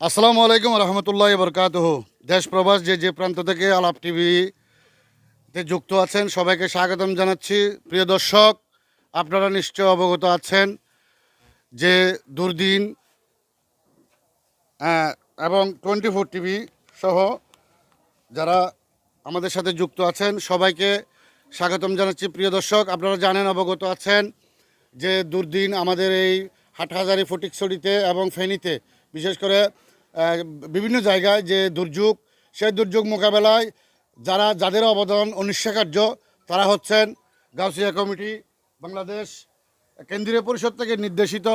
আসসালামু আলাইকুম রহমতুল্লাহ বরকাতহ। দেশ প্রবাস যে যে প্রান্ত থেকে আলাপ টিভিতে যুক্ত আছেন, সবাইকে স্বাগতম জানাচ্ছি। প্রিয় দর্শক, আপনারা নিশ্চয় অবগত আছেন যে দুর্দিন এবং টোয়েন্টি ফোর টিভি সহ যারা আমাদের সাথে যুক্ত আছেন, সবাইকে স্বাগতম জানাচ্ছি। প্রিয় দর্শক, আপনারা জানেন, অবগত আছেন যে দুর্দিন আমাদের এই হাটহাজারি ফটিকছড়িতে এবং ফেনীতে, বিশেষ করে বিভিন্ন জায়গায় যে দুর্যোগ, সেই দুর্যোগ মোকাবেলায় যারা, যাদের অবদান অনিশ্চয়কার্য তারা হচ্ছেন গাউসিয়া কমিটি, বাংলাদেশ কেন্দ্রীয় পরিষদ থেকে নির্দেশিত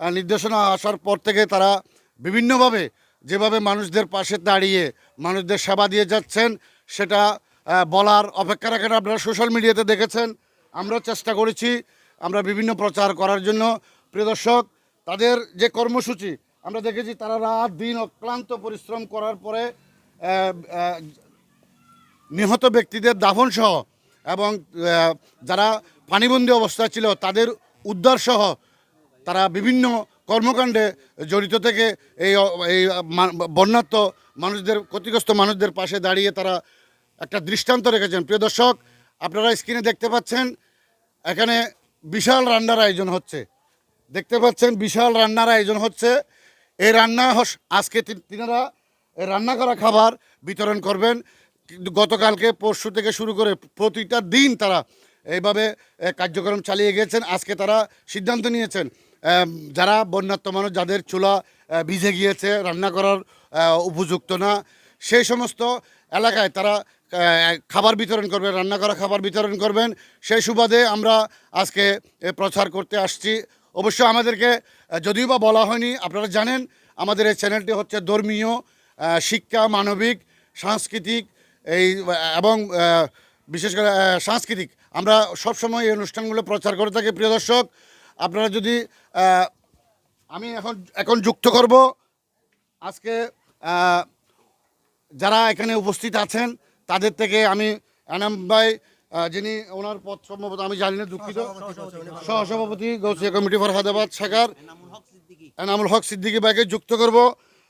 নির্দেশনা আসার পর থেকে তারা বিভিন্নভাবে যেভাবে মানুষদের পাশে দাঁড়িয়ে মানুষদের সেবা দিয়ে যাচ্ছেন, সেটা বলার অপেক্ষা রাখেন আপনারা সোশ্যাল মিডিয়াতে দেখেছেন। আমরা চেষ্টা করেছি, আমরা বিভিন্ন প্রচার করার জন্য। প্রিয় দর্শক, তাদের যে কর্মসূচি আমরা দেখেছি তারা রাত, দিন অক্লান্ত পরিশ্রম করার পরে নিহত ব্যক্তিদের দাফন সহ এবং যারা পানিবন্দী অবস্থায় ছিল তাদের উদ্ধার সহ তারা বিভিন্ন কর্মকাণ্ডে জড়িত থেকে এই এই বন্যাত্ম মানুষদের, ক্ষতিগ্রস্ত মানুষদের পাশে দাঁড়িয়ে তারা একটা দৃষ্টান্ত রেখেছেন। প্রিয় দর্শক, আপনারা স্ক্রিনে দেখতে পাচ্ছেন, এখানে বিশাল রান্নার আয়োজন হচ্ছে। দেখতে পাচ্ছেন, বিশাল রান্নার আয়োজন হচ্ছে। এই রান্না আজকে তিনারা রান্না করা খাবার বিতরণ করবেন। গতকালকে পরশু থেকে শুরু করে প্রতিটা দিন তারা এইভাবে কার্যক্রম চালিয়ে গিয়েছেন। আজকে তারা সিদ্ধান্ত নিয়েছেন যারা বন্যাত্ম মানুষ, যাদের চুলা ভিজে গিয়েছে, রান্না করার উপযুক্ত না, সেই সমস্ত এলাকায় তারা খাবার বিতরণ করবেন, রান্না করা খাবার বিতরণ করবেন। সেই সুবাদে আমরা আজকে প্রচার করতে আসছি। অবশ্য আমাদেরকে যদিও বা বলা হয়নি, আপনারা জানেন আমাদের এই চ্যানেলটি হচ্ছে ধর্মীয় শিক্ষা, মানবিক, সাংস্কৃতিক, এই এবং বিশেষ করে সাংস্কৃতিক। আমরা সবসময় এই অনুষ্ঠানগুলো প্রচার করে থাকি, প্রিয় দর্শক। আপনারা যদি আমি এখন এখন যুক্ত করব। আজকে যারা এখানে উপস্থিত আছেন, তাদের থেকে আমি এনাম ভাই যিনি ওনার পদ সম্ভবত আমি জানি না দুঃখিত। সহসভাপতি গৌসিয়া কমিটি ফর ফরহাদাবাদ শাখার এনামুল হক সিদ্দিকী। ভাইকে যুক্ত করব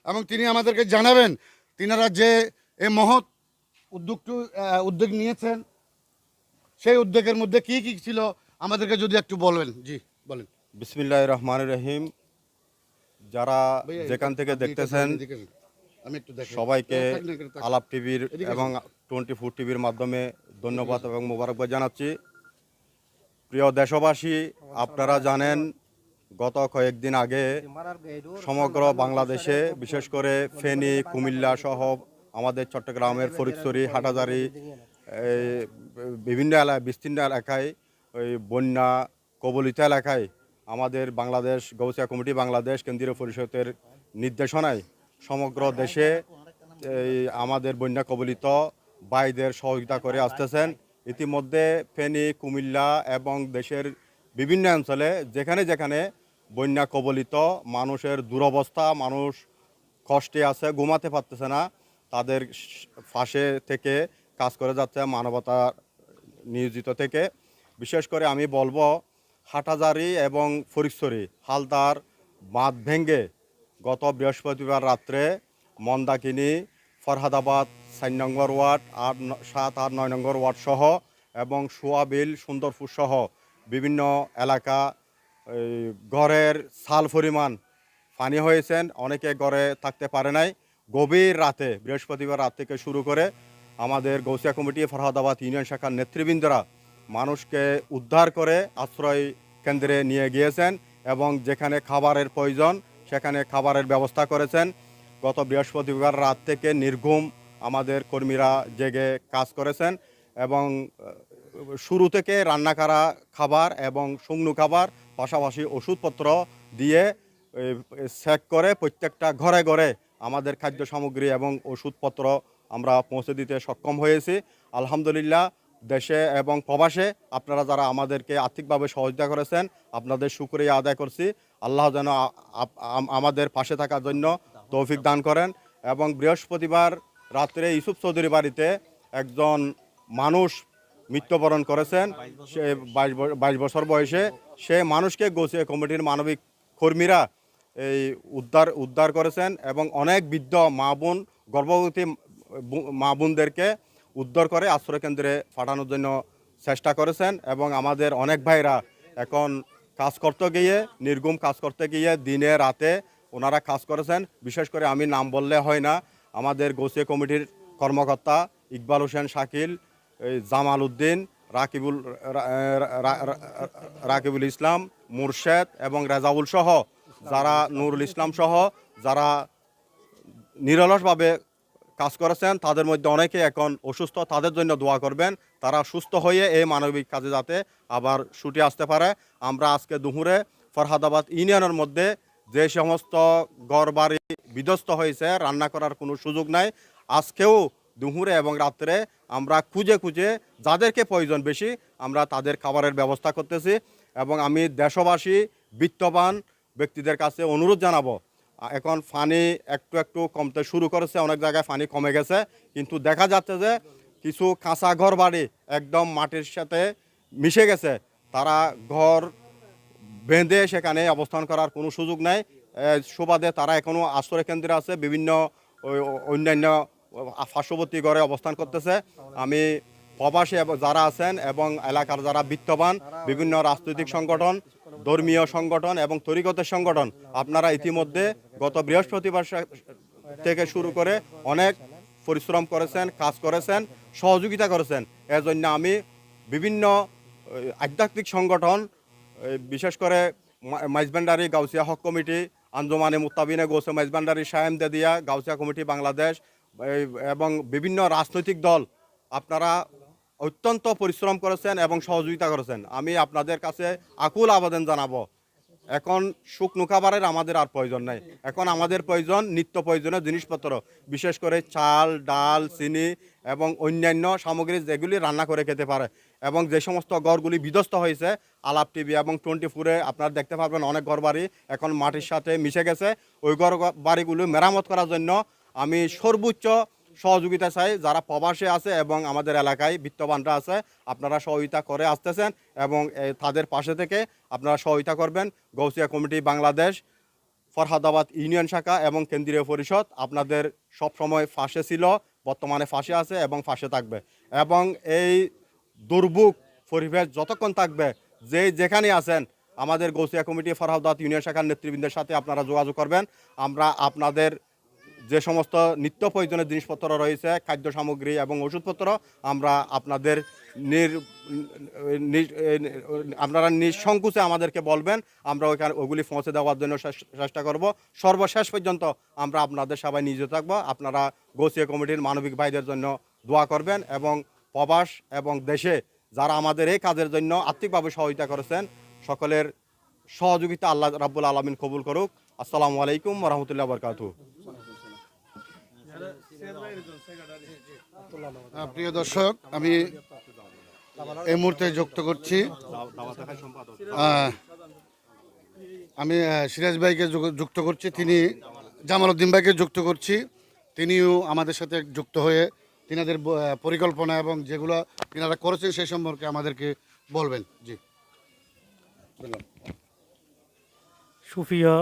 এবং তিনি আমাদেরকে জানাবেন তিনারা যে এই মহৎ উদ্যোগটু উদ্যোগ নিয়েছেন সেই উদ্যোগের মধ্যে কি কি ছিল আমাদেরকে যদি একটু বলবেন। জি বলেন। বিসমিল্লাহ রহমান রহিম। যারা যেখান থেকে দেখতেছেন সবাইকে। আলাপ টিভির এবং টোয়েন্টি ফোর টিভির মাধ্যমে ধন্যবাদ এবং মোবারকবাদ জানাচ্ছি। প্রিয় দেশবাসী, আপনারা জানেন, গত কয়েকদিন আগে সমগ্র বাংলাদেশে, বিশেষ করে ফেনী, কুমিল্লা সহ আমাদের চট্টগ্রামের ফরিদছড়ি হাটাজারি এই বিভিন্ন এলাকায় বিস্তীর্ণ এলাকায়, ওই বন্যা, কবলিত এলাকায় আমাদের বাংলাদেশ গৌসিয়া কমিটি বাংলাদেশ কেন্দ্রীয় পরিষদের নির্দেশনায় সমগ্র দেশে এই আমাদের বন্যা কবলিত ভাইদের সহযোগিতা করে আসতেছেন। ইতিমধ্যে ফেনী কুমিল্লা এবং দেশের বিভিন্ন অঞ্চলে যেখানে যেখানে বন্যা কবলিত মানুষের দুরবস্থা মানুষ কষ্টে আছে ঘুমাতে পারতেছে না তাদের ফাঁসে থেকে কাজ করে যাচ্ছে মানবতা নিয়োজিত থেকে। বিশেষ করে আমি বলব হাটাজারি এবং ফরিকছড়ি হালদার বাঁধ ভেঙ্গে গত বৃহস্পতিবার রাত্রে মন্দাকিনী ফরহাদাবাদ চার নম্বর ওয়ার্ড, আট সাত, আট, নয় নম্বর ওয়ার্ড সহ এবং সোয়াবিল সুন্দরপুর সহ বিভিন্ন এলাকা ঘরের সাল পরিমাণ পানি হয়েছেন। অনেকে ঘরে থাকতে পারে নাই। গভীর রাতে, বৃহস্পতিবার রাত থেকে শুরু করে আমাদের গৌসিয়া কমিটি, ফরহাদাবাদ ইউনিয়ন শাখার নেতৃবৃন্দরা মানুষকে উদ্ধার করে আশ্রয় কেন্দ্রে নিয়ে গিয়েছেন এবং যেখানে খাবারের প্রয়োজন, সেখানে খাবারের ব্যবস্থা করেছেন। গত বৃহস্পতিবার রাত থেকে নির্ঘুম আমাদের কর্মীরা জেগে কাজ করেছেন এবং শুরু থেকে রান্না করা খাবার এবং শুকনো খাবার, পাশাপাশি ওষুধপত্র দিয়ে চেক করে প্রত্যেকটা ঘরে ঘরে আমাদের খাদ্য সামগ্রী এবং ওষুধপত্র আমরা পৌঁছে দিতে সক্ষম হয়েছি। আলহামদুলিল্লাহ, দেশে এবং প্রবাসে আপনারা যারা আমাদেরকে আর্থিকভাবে সহযোগিতা করেছেন, আপনাদের শুক্রিয়া আদায় করছি। আল্লাহ যেন আমাদের পাশে থাকার জন্য তৌফিক দান করেন এবং বৃহস্পতিবার রাত্রে ইউসুফ চৌধুরী বাড়িতে একজন মানুষ মৃত্যুবরণ করেছেন। সে বাইশ বছর বয়সে। সে মানুষকে গোছিয়ে কমিটির মানবিক কর্মীরা এই উদ্ধার উদ্ধার করেছেন এবং অনেক বৃদ্ধ মা বোন, গর্ভবতী মা বোনদেরকে উদ্ধার করে আশ্রয়কেন্দ্রে পাঠানোর জন্য চেষ্টা করেছেন এবং আমাদের অনেক ভাইরা এখন কাজ করতে গিয়ে, নির্গুম কাজ করতে গিয়ে দিনে রাতে ওনারা কাজ করেছেন। বিশেষ করে আমি নাম বললে হয় না। আমাদের গোসিয়া কমিটির কর্মকর্তা ইকবাল হোসেন শাকিল জামাল উদ্দিন, রাকিবুল রাকিবুল ইসলাম, মুরশেদ এবং রেজাউল সহ যারা নুরুল ইসলাম সহ যারা নিরলসভাবে কাজ করেছেন, তাদের মধ্যে অনেকে এখন অসুস্থ, তাদের জন্য দোয়া করবেন। তারা সুস্থ হয়ে এই মানবিক কাজে যাতে আবার ছুটে আসতে পারে। আমরা আজকে দুপুরে ফরহাদাবাদ ইউনিয়নের মধ্যে যে সমস্ত ঘর বাড়ি বিধ্বস্ত হয়েছে, রান্না করার কোনো সুযোগ নাই। আজকেও দুপুরে এবং রাত্রে আমরা খুঁজে খুঁজে যাদেরকে প্রয়োজন বেশি, আমরা তাদের খাবারের ব্যবস্থা করতেছি এবং আমি দেশবাসী, বিত্তবান ব্যক্তিদের কাছে অনুরোধ জানাব, এখন পানি একটু একটু কমতে শুরু করেছে, অনেক জায়গায় পানি কমে গেছে, কিন্তু দেখা যাচ্ছে যে কিছু কাঁচা ঘর বাড়ি একদম মাটির সাথে মিশে গেছে। তারা ঘর বেঁধে সেখানে অবস্থান করার কোনো সুযোগ নাই। সুবাদে তারা এখনও আশ্রয় কেন্দ্রে আছে, বিভিন্ন অন্যান্য পার্শ্ববর্তী ঘরে অবস্থান করতেছে। আমি প্রবাসী যারা আছেন এবং এলাকার যারা বিত্তবান, বিভিন্ন রাজনৈতিক সংগঠন, ধর্মীয় সংগঠন এবং তরিগতের সংগঠন, আপনারা ইতিমধ্যে গত বৃহস্পতিবার থেকে শুরু করে অনেক পরিশ্রম করেছেন, কাজ করেছেন, সহযোগিতা করেছেন। এজন্য আমি বিভিন্ন আধ্যাত্মিক সংগঠন বিশেষ করে মাইজবান্ডারি গাউসিয়া হক কমিটি, আঞ্জমানে মুতাবিনে গোসে মাইজবান্ডারি সায়েম দেদিয়া গাউসিয়া কমিটি বাংলাদেশ এবং বিভিন্ন রাজনৈতিক দল আপনারা অত্যন্ত পরিশ্রম করেছেন এবং সহযোগিতা করেছেন। আমি আপনাদের কাছে আকুল আবেদন জানাব এখন শুকনো খাবারের আমাদের আর প্রয়োজন নাই। এখন আমাদের প্রয়োজন নিত্য প্রয়োজনীয় জিনিসপত্র, বিশেষ করে চাল, ডাল, চিনি এবং অন্যান্য সামগ্রী যেগুলি রান্না করে খেতে পারে এবং যে সমস্ত ঘরগুলি বিধ্বস্ত হয়েছে, আলাপ টিভি এবং টোয়েন্টি ফোরে আপনারা দেখতে পারবেন অনেক ঘর বাড়ি এখন মাটির সাথে মিশে গেছে। ওই ঘর বাড়িগুলো মেরামত করার জন্য আমি সর্বোচ্চ সহযোগিতা চাই, যারা প্রবাসে আছে এবং আমাদের এলাকায় বিত্তবানরা আছে, আপনারা সহযোগিতা করে আসতেছেন এবং তাদের পাশে থেকে আপনারা সহযোগিতা করবেন। গৌসিয়া কমিটি বাংলাদেশ, ফরহাদাবাদ ইউনিয়ন শাখা এবং কেন্দ্রীয় পরিষদ আপনাদের সব সময় ফাঁসে ছিল, বর্তমানে ফাঁসে আছে এবং ফাঁসে থাকবে। এবং এই দুর্ভোগ পরিবেশ যতক্ষণ থাকবে যে যেখানে আছেন, আমাদের গৌসিয়া কমিটি, ফরহাদাবাদ ইউনিয়ন শাখার নেতৃবৃন্দের সাথে আপনারা যোগাযোগ করবেন। আমরা আপনাদের যে সমস্ত নিত্য প্রয়োজনীয় জিনিসপত্র রয়েছে, খাদ্য সামগ্রী এবং ওষুধপত্র, আমরা আপনাদের নির আপনারা নিঃসংকোচে আমাদেরকে বলবেন, আমরা ওইখানে, ওগুলি পৌঁছে দেওয়ার জন্য চেষ্টা করব। সর্বশেষ পর্যন্ত আমরা আপনাদের সবাই নিজে থাকব। আপনারা গোসিয়া কমিটির মানবিক ভাইদের জন্য দোয়া করবেন এবং প্রবাস এবং দেশে যারা আমাদের এই কাজের জন্য আর্থিকভাবে সহযোগিতা করেছেন, সকলের সহযোগিতা আল্লাহ রাব্বুল আলমিন কবুল করুক। আসসালামু আলাইকুম রহমতুল্লাহ বরকাতু প্রিয় দর্শক, আমি এই মুহূর্তে যুক্ত করছি। আমি সিরাজ ভাইকে যুক্ত করছি। তিনি জামাল উদ্দিন ভাইকে যুক্ত করছি। তিনিও আমাদের সাথে যুক্ত হয়ে তিনাদের পরিকল্পনা এবং যেগুলো তিনারা করেছেন সেই সম্পর্কে আমাদেরকে বলবেন। জি। সুপ্রিয়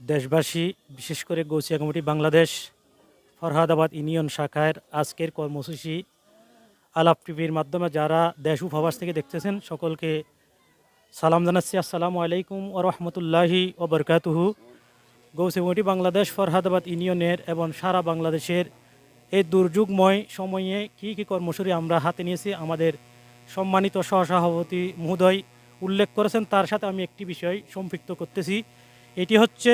দেশবাসী, বিশেষ করে গৌসিয়া কমিটি বাংলাদেশ ফরহাদাবাদ ইউনিয়ন শাখার আজকের কর্মসূচি আলাপ টিভির মাধ্যমে যারা দেশ উপহাবাস থেকে দেখতেছেন, সকলকে সালাম জানাচ্ছি। আসসালামু আলাইকুম ও রহমতুল্লাহি ও বরকাতুহু। গৌসিয়া বাংলাদেশ, ফরহাদাবাদ ইউনিয়নের এবং সারা বাংলাদেশের এই দুর্যোগময় সময়ে কী কী কর্মসূচি আমরা হাতে নিয়েছি, আমাদের সম্মানিত সহসভাপতি মহোদয় উল্লেখ করেছেন। তার সাথে আমি একটি বিষয় সম্পৃক্ত করতেছি। এটি হচ্ছে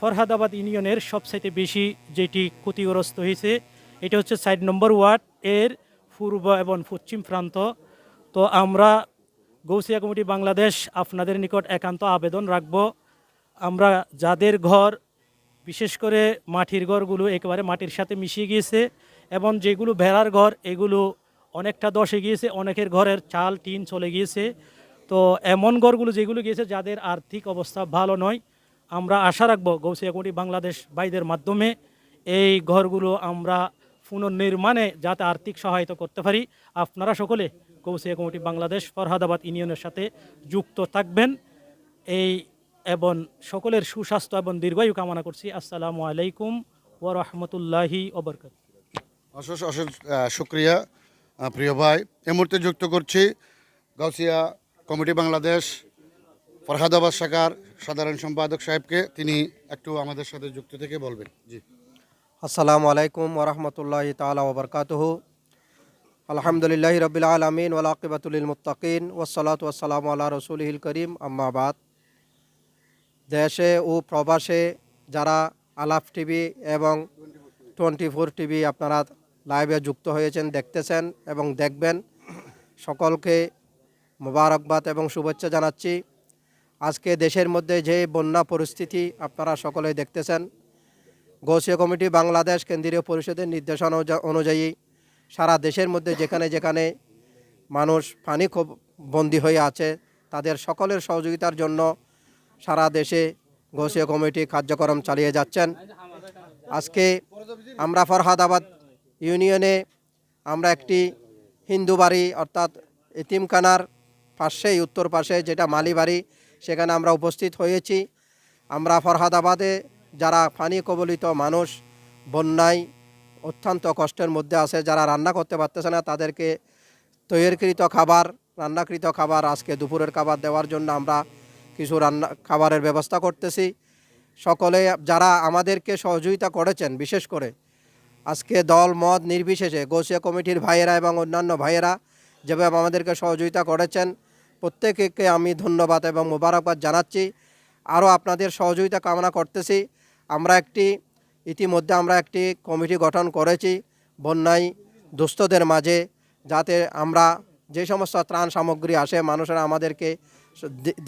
ফরহাদাবাদ ইউনিয়নের সবচাইতে বেশি যেটি ক্ষতিগ্রস্ত হয়েছে, এটা হচ্ছে সাইড নম্বর ওয়ার্ড এর পূর্ব এবং পশ্চিম প্রান্ত। তো আমরা গৌসিয়া কমিটি বাংলাদেশ আপনাদের নিকট একান্ত আবেদন রাখব। আমরা যাদের ঘর, বিশেষ করে মাটির ঘরগুলো একেবারে মাটির সাথে মিশিয়ে গিয়েছে এবং যেগুলো ভেড়ার ঘর, এগুলো অনেকটা দশে গিয়েছে, অনেকের ঘরের চাল, টিন চলে গিয়েছে। তো এমন ঘরগুলো যেগুলো গিয়েছে, যাদের আর্থিক অবস্থা ভালো নয় আমরা আশা রাখব গৌসিয়া কমিটি বাংলাদেশ ভাইদের মাধ্যমে এই ঘরগুলো আমরা পুনর্নির্মাণে যাতে আর্থিক সহায়তা করতে পারি। আপনারা সকলে গৌসিয়া কমিটি বাংলাদেশ ফরহাদাবাদ ইউনিয়নের সাথে যুক্ত থাকবেন। এই এবং সকলের সুস্বাস্থ্য এবং দীর্ঘায়ু কামনা করছি। আসসালামু আলাইকুম ওয়া রাহমাতুল্লাহি ওবরকাত অশেষ অশেষ শুক্রিয়া প্রিয় ভাই। এই মুহূর্তে যুক্ত করছি গাউসিয়া কমিটি বাংলাদেশ ফরহাদাবাদ শাখার সাধারণ সম্পাদক সাহেবকে তিনি একটু আমাদের সাথে যুক্ত থেকে বলবেন। জি। আসসালামু আলাইকুম ওরহমতুল্লাহ তালা ওবরকাতহ আলহামদুলিল্লাহ রবিল আলমিন ওলাকিবাতুল মুতাকিন ওসলাত ওসালাম আল্লাহ রসুলহিল করিম। আম্মাবাদ দেশে ও প্রবাসে যারা আলাফ টিভি এবং টোয়েন্টি ফোর টিভি আপনারা লাইভে যুক্ত হয়েছেন, দেখতেছেন এবং দেখবেন, সকলকে মোবারকবাদ এবং শুভেচ্ছা জানাচ্ছি। আজকে দেশের মধ্যে যে বন্যা পরিস্থিতি আপনারা সকলেই দেখতেছেন গৌসীয় কমিটি বাংলাদেশ কেন্দ্রীয় পরিষদের নির্দেশনা অনুযায়ী সারা দেশের মধ্যে যেখানে যেখানে মানুষ পানি খুব বন্দী হয়ে আছে, তাদের সকলের সহযোগিতার জন্য সারা দেশে গৌসীয় কমিটি কার্যক্রম চালিয়ে যাচ্ছেন। আজকে আমরা ফরহাদাবাদ ইউনিয়নে আমরা একটি হিন্দু বাড়ি, অর্থাৎ এতিমখানার পাশেই, উত্তর পাশে, যেটা মালি বাড়ি সেখানে আমরা উপস্থিত হয়েছি। আমরা ফরহাদাবাদে যারা পানি কবলিত মানুষ, বন্যায় অত্যন্ত কষ্টের মধ্যে আছে, যারা রান্না করতে পারতেছে না, তাদেরকে তৈরিকৃত খাবার, রান্নাকৃত খাবার আজকে দুপুরের খাবার দেওয়ার জন্য আমরা কিছু রান্না, খাবারের ব্যবস্থা করতেছি। সকলে যারা আমাদেরকে সহযোগিতা করেছেন, বিশেষ করে আজকে দল, মত নির্বিশেষে গোসিয়া কমিটির ভাইয়েরা এবং অন্যান্য ভাইয়েরা যেভাবে আমাদেরকে সহযোগিতা করেছেন প্রত্যেককে আমি ধন্যবাদ এবং মোবারকবাদ জানাচ্ছি। আরও আপনাদের সহযোগিতা কামনা করতেছি। আমরা একটি, ইতিমধ্যে আমরা একটি কমিটি গঠন করেছি বন্যায় দুস্থদের মাঝে, যাতে আমরা যে সমস্ত ত্রাণ সামগ্রী আসে, মানুষেরা আমাদেরকে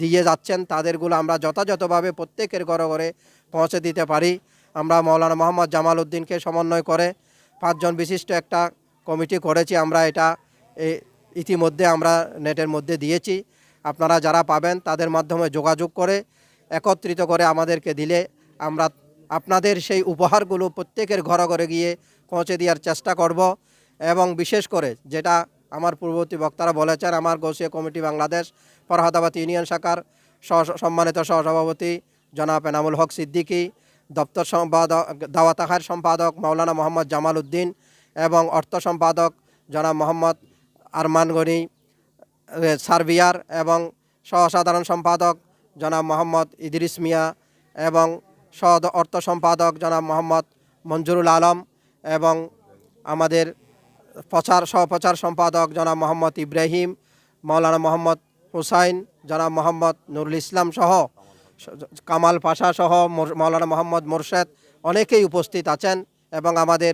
দিয়ে যাচ্ছেন, তাদেরগুলো আমরা যথাযথভাবে প্রত্যেকের ঘরে ঘরে পৌঁছে দিতে পারি। আমরা মৌলানা মোহাম্মদ জামাল উদ্দিনকে সমন্বয় করে পাঁচজন বিশিষ্ট একটা কমিটি করেছি। আমরা এটা ইতিমধ্যে আমরা নেটের মধ্যে দিয়েছি। আপনারা যারা পাবেন তাদের মাধ্যমে যোগাযোগ করে, একত্রিত করে আমাদেরকে দিলে আমরা আপনাদের সেই উপহারগুলো প্রত্যেকের ঘরে ঘরে গিয়ে পৌঁছে দেওয়ার চেষ্টা করব এবং বিশেষ করে যেটা আমার পূর্ববর্তী বক্তারা বলেছেন, আমার গৌসিয়া কমিটি বাংলাদেশ, ফরহাদাবাদ ইউনিয়ন শাখার সহ- সম্মানিত সহসভাপতি জনাব এনামুল হক সিদ্দিকী, দপ্তর সম্পাদক দাওয়াতাহার সম্পাদক মাওলানা মোহাম্মদ জামাল উদ্দিন এবং অর্থ সম্পাদক জনাব মোহাম্মদ আরমান গনি সার্বিয়ার এবং সহসাধারণ সম্পাদক জনাব মোহাম্মদ ইদরিস মিয়া এবং সহ অর্থ সম্পাদক জনাব মোহাম্মদ মঞ্জুরুল আলম এবং আমাদের প্রচার, সহপ্রচার সম্পাদক জনাব মোহাম্মদ ইব্রাহিম, মৌলানা মোহাম্মদ হুসাইন, জনাব মোহাম্মদ নুরুল ইসলাম সহ কামাল পাশা সহ মাওলানা মোহাম্মদ মোরশেদ অনেকেই উপস্থিত আছেন এবং আমাদের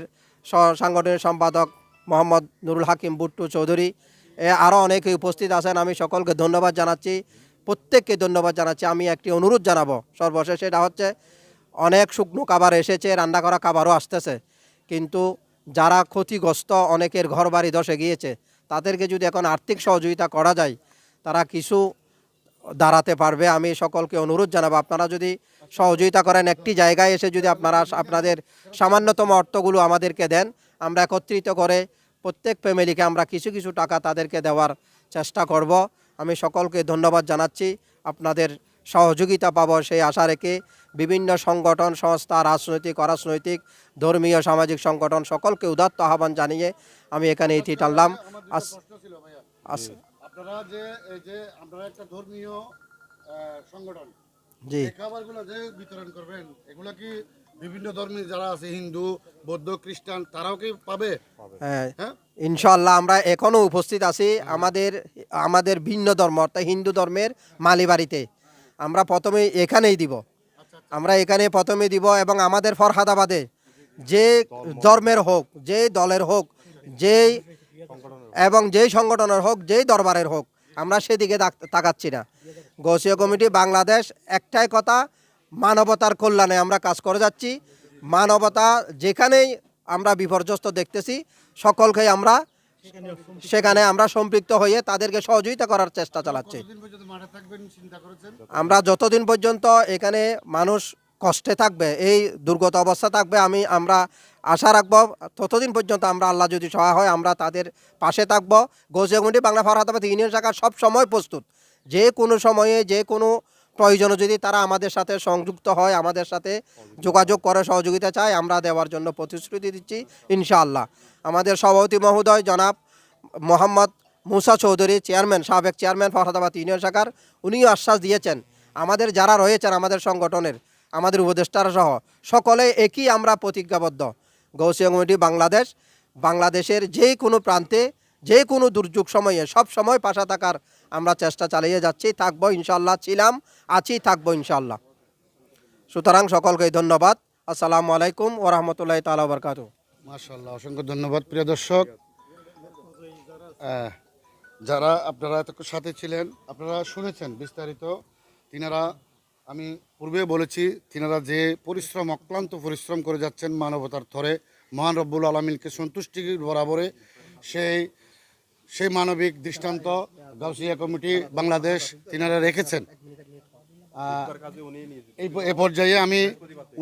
সাংগঠনিক সম্পাদক মোহাম্মদ নুরুল হাকিম বুট্টু চৌধুরী। আরও অনেকে উপস্থিত আছেন। আমি সকলকে ধন্যবাদ জানাচ্ছি। প্রত্যেককে ধন্যবাদ জানাচ্ছি। আমি একটি অনুরোধ জানাব সর্বশেষ। এটা হচ্ছে, অনেক শুকনো খাবার এসেছে, রান্না করা খাবারও আসতেছে। কিন্তু যারা ক্ষতিগ্রস্ত, অনেকের ঘর বাড়ি ধসে গিয়েছে, তাদেরকে যদি এখন আর্থিক সহযোগিতা করা যায়, তারা কিছু দাঁড়াতে পারবে। আমি সকলকে অনুরোধ জানাব, আপনারা যদি সহযোগিতা করেন, একটি জায়গায় এসে যদি আপনারা আপনাদের সামান্যতম অর্থগুলো আমাদেরকে দেন আমরা একত্রিত করে প্রত্যেক ফ্যামিলিকে আমরা কিছু কিছু টাকা তাদেরকে দেওয়ার চেষ্টা করব। আমি সকলকে ধন্যবাদ জানাচ্ছি। আপনাদের সহযোগিতা পাব সেই আশা রেখে বিভিন্ন সংগঠন সংস্থা রাজনৈতিক অরাজনৈতিক ধর্মীয় সামাজিক সংগঠন সকলকে উদাত্ত আহ্বান জানিয়ে আমি এখানে ইতি টানলাম আপনারা যে এই যে আপনারা একটা ধর্মীয় সংগঠন জি। খাবারগুলো যে বিতরণ করবেন এগুলো কি বিভিন্ন ধর্মের যারা আছে হিন্দু বৌদ্ধ খ্রিস্টান তারাও কি পাবে? হ্যাঁ। হ্যাঁ? ইনশাআল্লাহ আমরা এখনও উপস্থিত আছি আমাদের আমাদের ভিন্ন ধর্ম অর্থাৎ হিন্দু ধর্মের মালিবাড়িতে। আমরা প্রথমে এখানেই দিব। আমরা এখানে প্রথমে দিব এবং আমাদের ফরহাদাবাদে যে ধর্মের হোক যে দলের হোক যেই এবং যেই সংগঠনের হোক যেই দরবারের হোক আমরা সেদিকে তাকাচ্ছি না। গৌসীয় কমিটি বাংলাদেশ একটাই কথা মানবতার কল্যাণে আমরা কাজ করে যাচ্ছি। মানবতা যেখানেই আমরা বিপর্যস্ত দেখতেছি, সকলকে আমরা সেখানে আমরা সম্পৃক্ত হয়ে তাদেরকে সহযোগিতা করার চেষ্টা চালাচ্ছি। আমরা যতদিন পর্যন্ত এখানে মানুষ কষ্টে থাকবে, এই দুর্গত অবস্থা থাকবে, আমি, আমরা আশা রাখব, ততদিন পর্যন্ত আমরা আল্লাহ যদি সহায় হয়, আমরা তাদের পাশে থাকব। গোসিয়াগুন্ডি বাংলা ফরহাদাবাদ ইউনিয়ন শাখা সব সময় প্রস্তুত। যে কোনো সময়ে, যে কোনো প্রয়োজনে যদি তারা আমাদের সাথে সংযুক্ত হয়, আমাদের সাথে যোগাযোগ করে, সহযোগিতা চায়, আমরা দেওয়ার জন্য প্রতিশ্রুতি দিচ্ছি, ইনশাআল্লাহ। আমাদের সভাপতি মহোদয় জনাব মোহাম্মদ মুসা চৌধুরী, চেয়ারম্যান, সাবেক চেয়ারম্যান ফরহাদাবাদ ইউনিয়ন শাখার, উনিও আশ্বাস দিয়েছেন, আমাদের যারা রয়েছেন আমাদের সংগঠনের, আমাদের উপদেষ্টারা সহ, সকলে একই আমরা প্রতিজ্ঞাবদ্ধ। গৌসিয়া কমিটি বাংলাদেশ, বাংলাদেশের যে কোনো প্রান্তে যে কোনো দুর্যোগ সময়ে, সব সময় পাশে থাকার আমরা চেষ্টা চালিয়ে যাচ্ছি, থাকব ইনশাল্লাহ ছিলাম, আছি, থাকব ইনশাল্লাহ সুতরাং সকলকে ধন্যবাদ। আসসালামু আলাইকুম ওরহমতুল্লাহ তালা বরকাত মাশাল্লাহ অসংখ্য ধন্যবাদ প্রিয় দর্শক। যারা আপনারা এতক্ষণ সাথে ছিলেন, আপনারা শুনেছেন বিস্তারিত। তিনারা, আমি পূর্বে বলেছি, তিনারা যে পরিশ্রম, অক্লান্ত পরিশ্রম করে যাচ্ছেন মানবতার থরে, মহান রব্বুল আলমিনকে সন্তুষ্টি বরাবরে, সেই সেই মানবিক দৃষ্টান্ত গাউসিয়া কমিটি বাংলাদেশ তিনারা রেখেছেন। এই এ পর্যায়ে আমি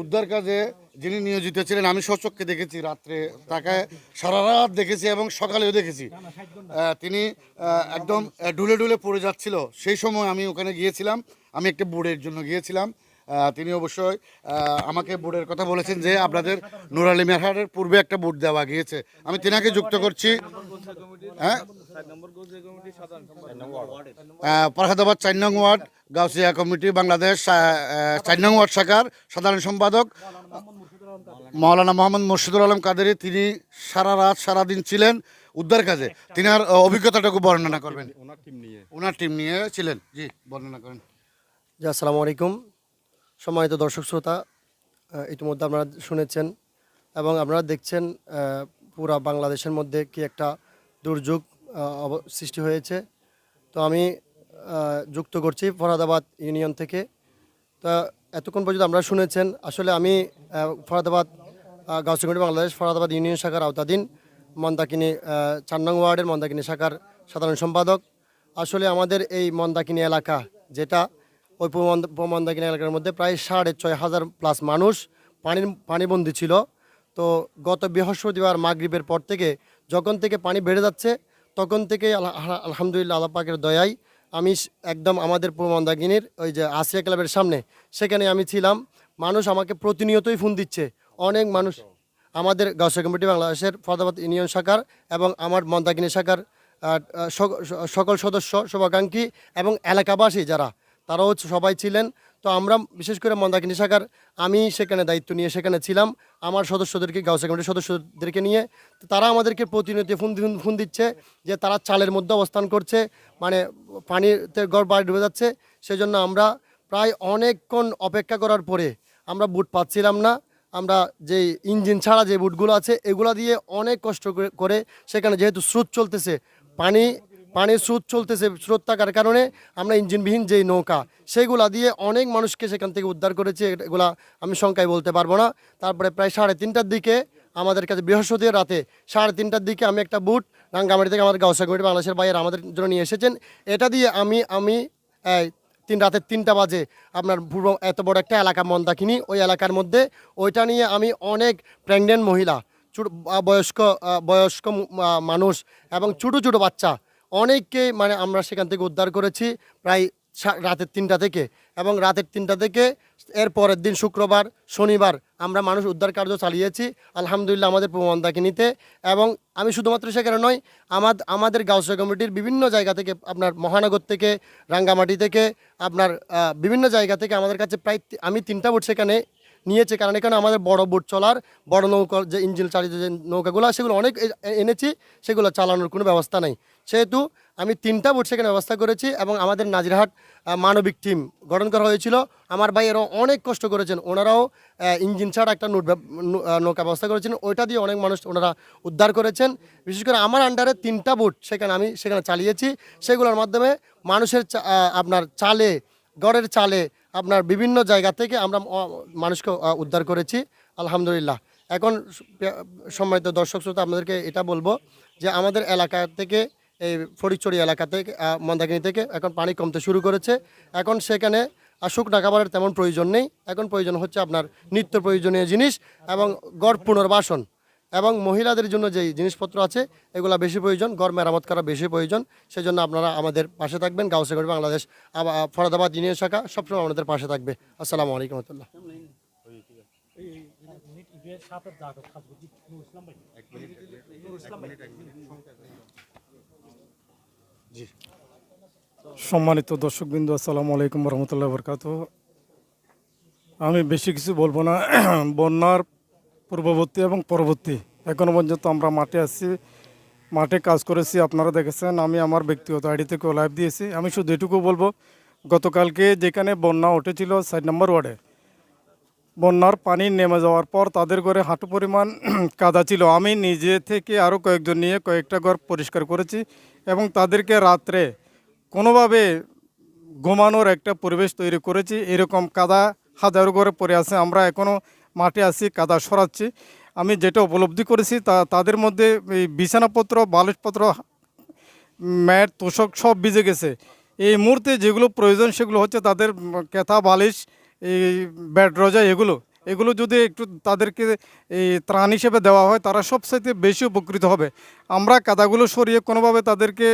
উদ্ধার কাজে যিনি নিয়োজিত ছিলেন আমি সচক্ষে দেখেছি রাত্রে তাকে সারা রাত দেখেছি এবং সকালেও দেখেছি। তিনি একদম ডুলে ডুলে পড়ে যাচ্ছিল। সেই সময় আমি ওখানে গিয়েছিলাম আমি একটা বোর্ডের জন্য গিয়েছিলাম। তিনি অবশ্যই আমাকে বোর্ডের কথা বলেছেন যে আপনাদের নুরালি মেহারের পূর্বে একটা বোর্ড দেওয়া গিয়েছে। আমি তিনাকে যুক্ত করছি। হ্যাঁ? চার নং ওয়ার্ড গাউসিয়া কমিটি বাংলাদেশ চার নং ওয়ার্ড শাখার সাধারণ সম্পাদক মাওলানা মোহাম্মদ মুর্শিদুল আলম কাদেরি। তিনি সারা রাত সারা দিন ছিলেন উদ্ধার কাজে। তিনার অভিজ্ঞতাটুকু বর্ণনা করবেন। ওনার টিম নিয়ে। ওনার টিম নিয়ে ছিলেন। জি বর্ণনা করেন। জি আসসালামু আলাইকুম। সম্মানিত দর্শক শ্রোতা ইতিমধ্যে আপনারা শুনেছেন এবং আপনারা দেখছেন পুরা বাংলাদেশের মধ্যে কি একটা দুর্যোগ সৃষ্টি হয়েছে। তো আমি যুক্ত করছি ফরাদাবাদ ইউনিয়ন থেকে। তা এতক্ষণ পর্যন্ত আপনারা শুনেছেন, আসলে আমি ফরাদাবাদ গাউসিগুড়ি বাংলাদেশ ফরাদাবাদ ইউনিয়ন শাখার আওতাধীন, মন্দাকিনী চার ওয়ার্ডের মন্দাকিনী শাখার সাধারণ সম্পাদক। আসলে আমাদের এই মন্দাকিনী এলাকা, যেটা ওই উপমন্দাকিনী এলাকার মধ্যে প্রায় সাড়ে ছয় হাজার প্লাস মানুষ পানির পানিবন্দী ছিল। তো গত বৃহস্পতিবার মাগরিবের পর থেকে যখন থেকে পানি বেড়ে যাচ্ছে, তখন থেকে আলহামদুলিল্লাহ আল্লাহ পাকের দয়ায় আমি একদম আমাদের পূর্বমন্দাগিনীর ওই যে আসিয়া ক্লাবের সামনে, সেখানে আমি ছিলাম। মানুষ আমাকে প্রতিনিয়তই ফোন দিচ্ছে। অনেক মানুষ আমাদের গাউসা কমিটি বাংলাদেশের ফরদাবাদ ইউনিয়ন শাখার এবং আমার মন্দাকিনী শাখার সকল সদস্য, শুভাকাঙ্ক্ষী এবং এলাকাবাসী যারা তারাও সবাই ছিলেন। তো আমরা বিশেষ করে মন্দাকিনী শাখার আমি সেখানে দায়িত্ব নিয়ে সেখানে ছিলাম। আমার সদস্যদেরকে গাউসা কমিটির সদস্যদেরকে নিয়ে। তারা আমাদেরকে প্রতিনিয়ত ফোন ফোন দিচ্ছে যে তারা চালের মধ্যে অবস্থান করছে মানে পানিতে গড় বাড়ি ডুবে যাচ্ছে। সেজন্য আমরা প্রায় অনেকক্ষণ অপেক্ষা করার পরে আমরা বুট পাচ্ছিলাম না। আমরা যে ইঞ্জিন ছাড়া যে বুটগুলো আছে, এগুলা দিয়ে অনেক কষ্ট করে সেখানে যেহেতু স্রোত চলতেছে, পানি পানির স্রোত চলতেছে স্রোত থাকার কারণে আমরা ইঞ্জিনবিহীন যেই নৌকা সেইগুলা দিয়ে অনেক মানুষকে সেখান থেকে উদ্ধার করেছি, এগুলা আমি সংখ্যায় বলতে পারব না। তারপরে প্রায় সাড়ে তিনটার দিকে আমাদের কাছে বৃহস্পতিবার রাতে সাড়ে তিনটার দিকে আমি একটা বুট রাঙ্গামাটি থেকে আমাদের গাউসা কমিটি বাংলাদেশের বাইরে আমাদের জন্য নিয়ে এসেছেন। এটা দিয়ে আমি আমি তিন রাতের তিনটা বাজে আপনার পূর্ব এত বড় একটা এলাকা মন্দাকিনি, ওই এলাকার মধ্যে। ওইটা নিয়ে আমি অনেক প্রেগনেন্ট মহিলা বয়স্ক বয়স্ক মানুষ এবং ছোটো ছোটো বাচ্চা অনেককে মানে আমরা সেখান থেকে উদ্ধার করেছি প্রায় রাতের তিনটা থেকে এবং রাতের তিনটা থেকে এর পরের দিন শুক্রবার, শনিবার আমরা মানুষ উদ্ধার কার্য চালিয়েছি। আলহামদুলিল্লাহ আমাদের প্রবন্ধাকিনীতে এবং আমি শুধুমাত্র সেখানে নয় আমার আমাদের গাউসা কমিটির বিভিন্ন জায়গা থেকে আপনার মহানগর থেকে, রাঙ্গামাটি থেকে, আপনার বিভিন্ন জায়গা থেকে আমাদের কাছে প্রায় আমি তিনটা বোট সেখানে নিয়েছে। কারণ এখানে আমাদের বড় বোট চলার, বড় নৌকা, যে ইঞ্জিন চালিত যে নৌকাগুলো, সেগুলো অনেক এনেছি, সেগুলো চালানোর কোনো ব্যবস্থা নেই। সেহেতু আমি তিনটা বোট সেখানে ব্যবস্থা করেছি এবং আমাদের নাজিরহাট মানবিক টিম গঠন করা হয়েছিল। আমার ভাই ভাইয়েরাও অনেক কষ্ট করেছেন, ওনারাও ইঞ্জিন ছাড়া একটা নোট নৌকা ব্যবস্থা করেছেন। ওইটা দিয়ে অনেক মানুষ ওনারা উদ্ধার করেছেন। বিশেষ করে আমার আন্ডারে তিনটা বোট সেখানে আমি সেখানে চালিয়েছি। সেগুলোর মাধ্যমে মানুষের আপনার চালে, গড়ের চালে আপনার বিভিন্ন জায়গা থেকে আমরা মানুষকে উদ্ধার করেছি। আলহামদুলিল্লাহ। এখন সম্মানিত দর্শক, শ্রোতা, আপনাদেরকে এটা বলব যে আমাদের এলাকা থেকে এই ফরিদচুরি এলাকা থেকে মন্দাকিনি থেকে এখন পানি কমতে শুরু করেছে এখন সেখানে শুকনা খাবারের তেমন প্রয়োজন নেই এখন প্রয়োজন হচ্ছে আপনার নিত্য প্রয়োজনীয় জিনিস এবং গড় পুনর্বাসন এবং মহিলাদের জন্য যেই জিনিসপত্র আছে এগুলো বেশি প্রয়োজন ঘর মেরামত করা বেশি প্রয়োজন সেজন্য আপনারা আমাদের পাশে থাকবেন গাউসেগড় বাংলাদেশ ফরাদাবাদ ইউনিয়ন শাখা সবসময় আমাদের পাশে থাকবে আসসালামু আলাইকুম রহমতুল্লাহ সম্মানিত দর্শকবৃন্দ, আসসালামু আলাইকুম রহমতুল্লাহ বরকাত। আমি বেশি কিছু বলব না। বন্যার পূর্ববর্তী এবং পরবর্তী, এখনও পর্যন্ত আমরা মাঠে আসছি মাঠে কাজ করেছি, আপনারা দেখেছেন, আমি আমার ব্যক্তিগত আইডি থেকেও লাইভ দিয়েছি। আমি শুধু এটুকু বলব, গতকালকে যেখানে বন্যা উঠেছিল সাইড নম্বর ওয়ার্ডে, বন্যার পানি নেমে যাওয়ার পর তাদের ঘরে হাঁটু পরিমাণ কাদা ছিল। আমি নিজে থেকে আরও কয়েকজন নিয়ে কয়েকটা ঘর পরিষ্কার করেছি। এবং তাদেরকে রাত্রে কোনোভাবে ঘুমানোর একটা পরিবেশ তৈরি করেছি। এরকম কাদা হাজারো ঘরে পড়ে আছে। আমরা এখনও মাঠে আছি, কাদা সরাচ্ছি। আমি যেটা উপলব্ধি করেছি তা, তাদের মধ্যে এই বিছানাপত্র, বালিশপত্র, ম্যাট, তোষক সব ভিজে গেছে। এই মুহূর্তে যেগুলো প্রয়োজন সেগুলো হচ্ছে তাদের কেথা, বালিশ, এই ব্যাড রজা, এগুলো এগুলো যদি একটু তাদেরকে এই ত্রাণ হিসেবে দেওয়া হয়, তারা সবসাইতে বেশি উপকৃত হবে। আমরা কাদাগুলো সরিয়ে কোনোভাবে তাদেরকে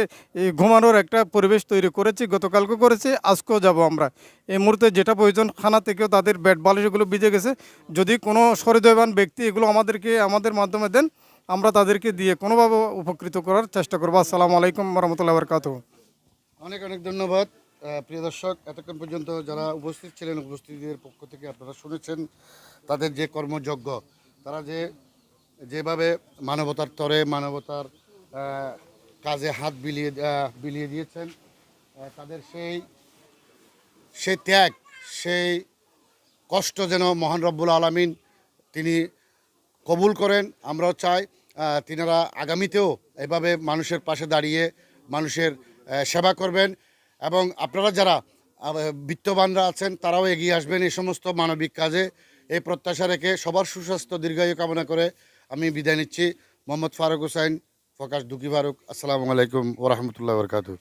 ঘুমানোর একটা পরিবেশ তৈরি করেছি, গতকালকে করেছি, আজকেও যাব আমরা। এই মুহূর্তে যেটা প্রয়োজন, খানা থেকেও তাদের ব্যাট বালিশ এগুলো ভিজে গেছে। যদি কোনো সহৃদয়বান ব্যক্তি এগুলো আমাদেরকে, আমাদের মাধ্যমে দেন, আমরা তাদেরকে দিয়ে কোনোভাবে উপকৃত করার চেষ্টা করব। আসসালামু আলাইকুম রহমতুল্লাহ বরকাতু অনেক অনেক ধন্যবাদ। প্রিয় দর্শক, এতক্ষণ পর্যন্ত যারা উপস্থিত ছিলেন, উপস্থিতিদের পক্ষ থেকে আপনারা শুনেছেন তাদের যে কর্মযজ্ঞ, তারা যে, যেভাবে মানবতার তরে, মানবতার কাজে হাত বিলিয়ে বিলিয়ে দিয়েছেন তাদের সেই সেই ত্যাগ, সেই কষ্ট যেন মহান রব্বুল আলমিন তিনি কবুল করেন। আমরাও চাই তিনারা আগামীতেও এভাবে মানুষের পাশে দাঁড়িয়ে মানুষের সেবা করবেন। এবং আপনারা যারা বিত্তবানরা আছেন, তারাও এগিয়ে আসবেন এই সমস্ত মানবিক কাজে। এই প্রত্যাশা রেখে সবার সুস্বাস্থ্য, দীর্ঘায়ু কামনা করে আমি বিদায় নিচ্ছি। মোহাম্মদ ফারুক হুসাইন ফকাশ দুকি ফারুক। আসসালামু আলাইকুম ওরহমতুল্লাহ বরকাতু